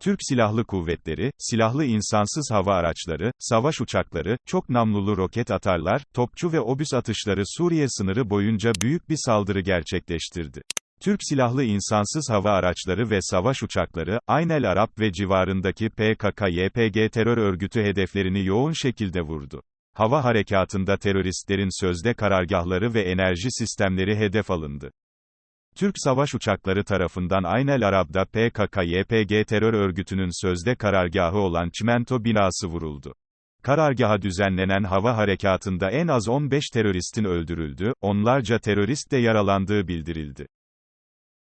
Türk Silahlı Kuvvetleri, silahlı insansız hava araçları, savaş uçakları, çok namlulu roket atarlar, topçu ve obüs atışları Suriye sınırı boyunca büyük bir saldırı gerçekleştirdi. Türk silahlı insansız hava araçları ve savaş uçakları, Aynel Arap ve civarındaki PKK-YPG terör örgütü hedeflerini yoğun şekilde vurdu. Hava harekatında teröristlerin sözde karargahları ve enerji sistemleri hedef alındı. Türk savaş uçakları tarafından Aynel Arab'da PKK-YPG terör örgütünün sözde karargahı olan çimento binası vuruldu. Karargaha düzenlenen hava harekatında en az 15 teröristin öldürüldü, onlarca terörist de yaralandığı bildirildi.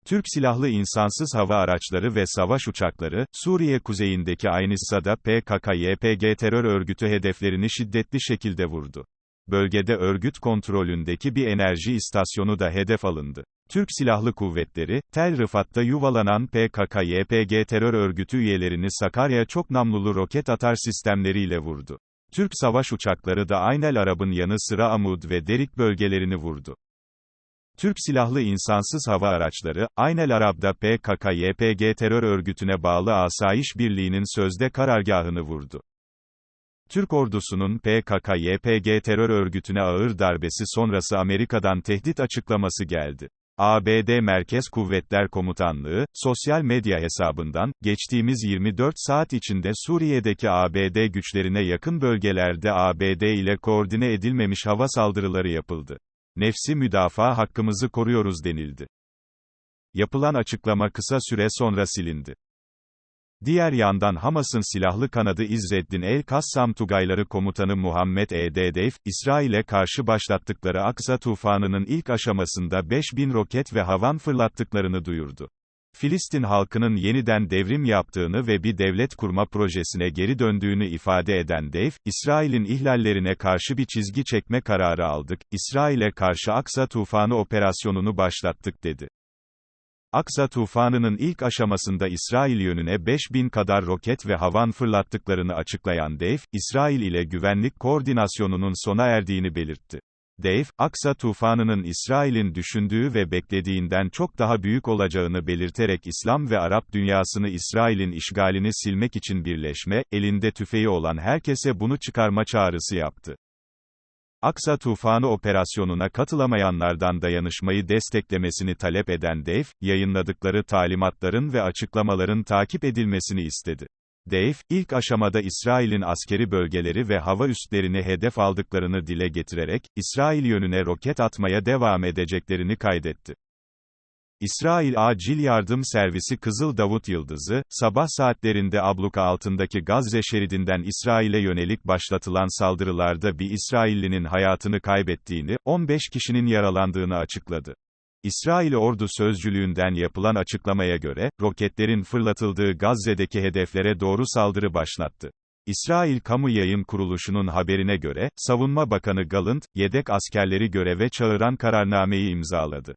Türk silahlı insansız hava araçları ve savaş uçakları, Suriye kuzeyindeki Aynissa'da PKK-YPG terör örgütü hedeflerini şiddetli şekilde vurdu. Bölgede örgüt kontrolündeki bir enerji istasyonu da hedef alındı. Türk Silahlı Kuvvetleri, Tel Rıfat'ta yuvalanan PKK-YPG terör örgütü üyelerini Sakarya çok namlulu roket atar sistemleriyle vurdu. Türk savaş uçakları da Aynel Arab'ın yanı sıra Amud ve Derik bölgelerini vurdu. Türk silahlı insansız hava araçları, Aynel Arab'da PKK-YPG terör örgütüne bağlı Asayiş Birliği'nin sözde karargahını vurdu. Türk ordusunun PKK-YPG terör örgütüne ağır darbesi sonrası Amerika'dan tehdit açıklaması geldi. ABD Merkez Kuvvetler Komutanlığı, sosyal medya hesabından, geçtiğimiz 24 saat içinde Suriye'deki ABD güçlerine yakın bölgelerde ABD ile koordine edilmemiş hava saldırıları yapıldı. Nefsi müdafaa hakkımızı koruyoruz denildi. Yapılan açıklama kısa süre sonra silindi. Diğer yandan Hamas'ın silahlı kanadı İzzeddin el-Kassam Tugayları Komutanı Muhammed E. Dedeyf, İsrail'e karşı başlattıkları Aksa tufanının ilk aşamasında 5000 roket ve havan fırlattıklarını duyurdu. Filistin halkının yeniden devrim yaptığını ve bir devlet kurma projesine geri döndüğünü ifade eden Dev, İsrail'in ihlallerine karşı bir çizgi çekme kararı aldık, İsrail'e karşı Aksa tufanı operasyonunu başlattık dedi. Aksa tufanının ilk aşamasında İsrail yönüne 5000 kadar roket ve havan fırlattıklarını açıklayan Dev, İsrail ile güvenlik koordinasyonunun sona erdiğini belirtti. Dave, Aksa tufanının İsrail'in düşündüğü ve beklediğinden çok daha büyük olacağını belirterek İslam ve Arap dünyasını İsrail'in işgalini silmek için birleşme, elinde tüfeği olan herkese bunu çıkarma çağrısı yaptı. Aksa tufanı operasyonuna katılamayanlardan dayanışmayı desteklemesini talep eden Dave, yayınladıkları talimatların ve açıklamaların takip edilmesini istedi. Dave, ilk aşamada İsrail'in askeri bölgeleri ve hava üslerini hedef aldıklarını dile getirerek, İsrail yönüne roket atmaya devam edeceklerini kaydetti. İsrail Acil Yardım Servisi Kızıl Davut Yıldızı, sabah saatlerinde abluka altındaki Gazze şeridinden İsrail'e yönelik başlatılan saldırılarda bir İsraillinin hayatını kaybettiğini, 15 kişinin yaralandığını açıkladı. İsrail ordu sözcülüğünden yapılan açıklamaya göre, roketlerin fırlatıldığı Gazze'deki hedeflere doğru saldırı başlattı. İsrail Kamu Yayın Kuruluşu'nun haberine göre, Savunma Bakanı Gallant, yedek askerleri göreve çağıran kararnameyi imzaladı.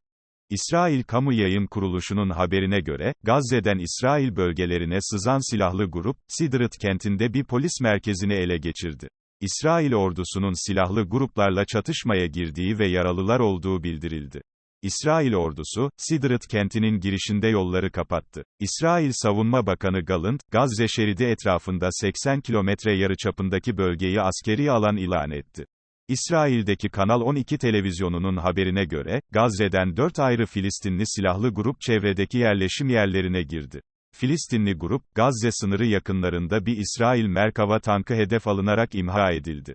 İsrail Kamu Yayın Kuruluşu'nun haberine göre, Gazze'den İsrail bölgelerine sızan silahlı grup, Sidrit kentinde bir polis merkezini ele geçirdi. İsrail ordusunun silahlı gruplarla çatışmaya girdiği ve yaralılar olduğu bildirildi. İsrail ordusu, Sidrit kentinin girişinde yolları kapattı. İsrail Savunma Bakanı Gallant, Gazze şeridi etrafında 80 kilometre yarıçapındaki bölgeyi askeri alan ilan etti. İsrail'deki Kanal 12 televizyonunun haberine göre, Gazze'den 4 ayrı Filistinli silahlı grup çevredeki yerleşim yerlerine girdi. Filistinli grup, Gazze sınırı yakınlarında bir İsrail Merkava tankı hedef alınarak imha edildi.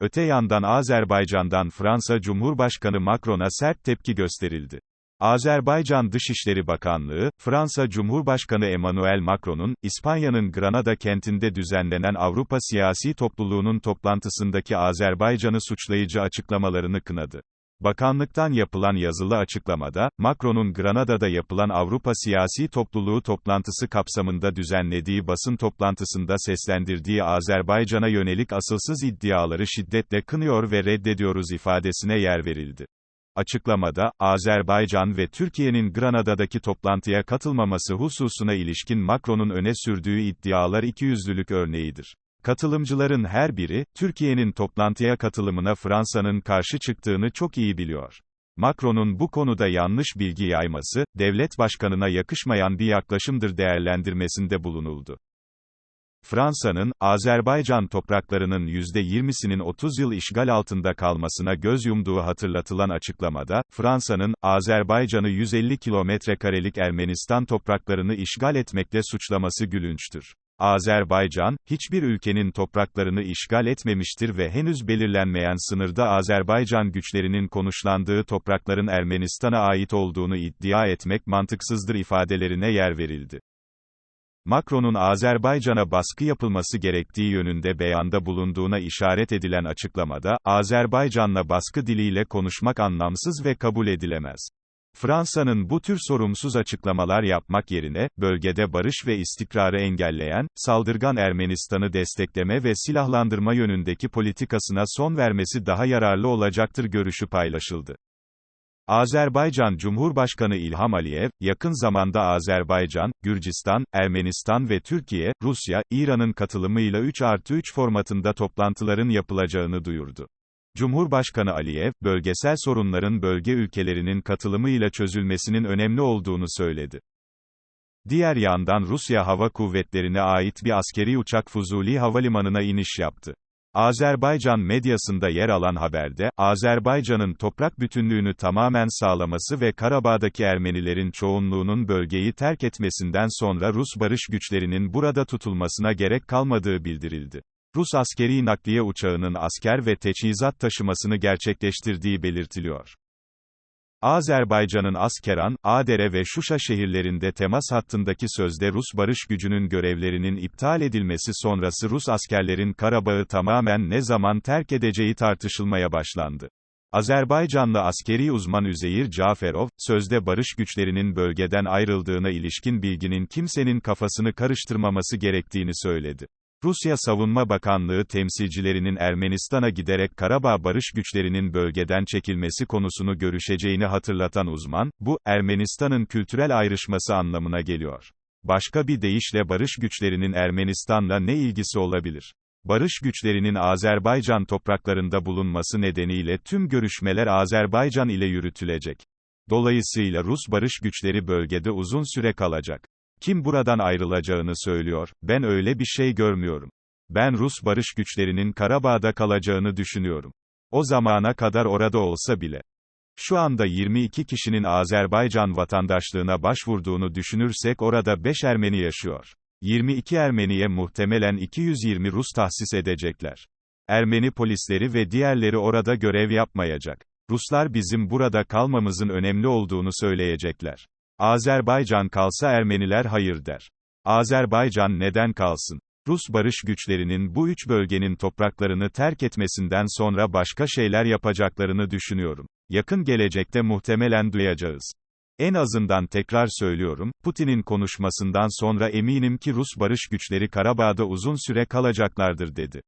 Öte yandan Azerbaycan'dan Fransa Cumhurbaşkanı Macron'a sert tepki gösterildi. Azerbaycan Dışişleri Bakanlığı, Fransa Cumhurbaşkanı Emmanuel Macron'un, İspanya'nın Granada kentinde düzenlenen Avrupa Siyasi Topluluğu'nun toplantısındaki Azerbaycan'ı suçlayıcı açıklamalarını kınadı. Bakanlıktan yapılan yazılı açıklamada, Macron'un Granada'da yapılan Avrupa Siyasi Topluluğu toplantısı kapsamında düzenlediği basın toplantısında seslendirdiği Azerbaycan'a yönelik asılsız iddiaları şiddetle kınıyor ve reddediyoruz ifadesine yer verildi. Açıklamada, Azerbaycan ve Türkiye'nin Granada'daki toplantıya katılmaması hususuna ilişkin Macron'un öne sürdüğü iddialar ikiyüzlülük örneğidir. Katılımcıların her biri, Türkiye'nin toplantıya katılımına Fransa'nın karşı çıktığını çok iyi biliyor. Macron'un bu konuda yanlış bilgi yayması, devlet başkanına yakışmayan bir yaklaşımdır değerlendirmesinde bulunuldu. Fransa'nın, Azerbaycan topraklarının %20'sinin 30 yıl işgal altında kalmasına göz yumduğu hatırlatılan açıklamada, Fransa'nın, Azerbaycan'ı 150 kilometrekarelik Ermenistan topraklarını işgal etmekle suçlaması gülünçtür. Azerbaycan, hiçbir ülkenin topraklarını işgal etmemiştir ve henüz belirlenmeyen sınırda Azerbaycan güçlerinin konuşlandığı toprakların Ermenistan'a ait olduğunu iddia etmek mantıksızdır ifadelerine yer verildi. Macron'un Azerbaycan'a baskı yapılması gerektiği yönünde beyanda bulunduğuna işaret edilen açıklamada, Azerbaycan'la baskı diliyle konuşmak anlamsız ve kabul edilemez. Fransa'nın bu tür sorumsuz açıklamalar yapmak yerine, bölgede barış ve istikrarı engelleyen, saldırgan Ermenistan'ı destekleme ve silahlandırma yönündeki politikasına son vermesi daha yararlı olacaktır görüşü paylaşıldı. Azerbaycan Cumhurbaşkanı İlham Aliyev, yakın zamanda Azerbaycan, Gürcistan, Ermenistan ve Türkiye, Rusya, İran'ın katılımıyla 3 artı 3 formatında toplantıların yapılacağını duyurdu. Cumhurbaşkanı Aliyev, bölgesel sorunların bölge ülkelerinin katılımıyla çözülmesinin önemli olduğunu söyledi. Diğer yandan Rusya Hava Kuvvetleri'ne ait bir askeri uçak Fuzuli Havalimanı'na iniş yaptı. Azerbaycan medyasında yer alan haberde, Azerbaycan'ın toprak bütünlüğünü tamamen sağlaması ve Karabağ'daki Ermenilerin çoğunluğunun bölgeyi terk etmesinden sonra Rus barış güçlerinin burada tutulmasına gerek kalmadığı bildirildi. Rus askeri nakliye uçağının asker ve teçhizat taşımasını gerçekleştirdiği belirtiliyor. Azerbaycan'ın Askeran, Adere ve Şuşa şehirlerinde temas hattındaki sözde Rus barış gücünün görevlerinin iptal edilmesi sonrası Rus askerlerin Karabağ'ı tamamen ne zaman terk edeceği tartışılmaya başlandı. Azerbaycanlı askeri uzman Üzeyir Caferov, sözde barış güçlerinin bölgeden ayrıldığına ilişkin bilginin kimsenin kafasını karıştırmaması gerektiğini söyledi. Rusya Savunma Bakanlığı temsilcilerinin Ermenistan'a giderek Karabağ barış güçlerinin bölgeden çekilmesi konusunu görüşeceğini hatırlatan uzman, bu, Ermenistan'ın kültürel ayrışması anlamına geliyor. Başka bir deyişle barış güçlerinin Ermenistan'la ne ilgisi olabilir? Barış güçlerinin Azerbaycan topraklarında bulunması nedeniyle tüm görüşmeler Azerbaycan ile yürütülecek. Dolayısıyla Rus barış güçleri bölgede uzun süre kalacak. Kim buradan ayrılacağını söylüyor, ben öyle bir şey görmüyorum. Ben Rus barış güçlerinin Karabağ'da kalacağını düşünüyorum. O zamana kadar orada olsa bile. Şu anda 22 kişinin Azerbaycan vatandaşlığına başvurduğunu düşünürsek orada 5 Ermeni yaşıyor. 22 Ermeniye muhtemelen 220 Rus tahsis edecekler. Ermeni polisleri ve diğerleri orada görev yapmayacak. Ruslar bizim burada kalmamızın önemli olduğunu söyleyecekler. Azerbaycan kalsa Ermeniler hayır der. Azerbaycan neden kalsın? Rus barış güçlerinin bu üç bölgenin topraklarını terk etmesinden sonra başka şeyler yapacaklarını düşünüyorum. Yakın gelecekte muhtemelen duyacağız. En azından tekrar söylüyorum, Putin'in konuşmasından sonra eminim ki Rus barış güçleri Karabağ'da uzun süre kalacaklardır dedi.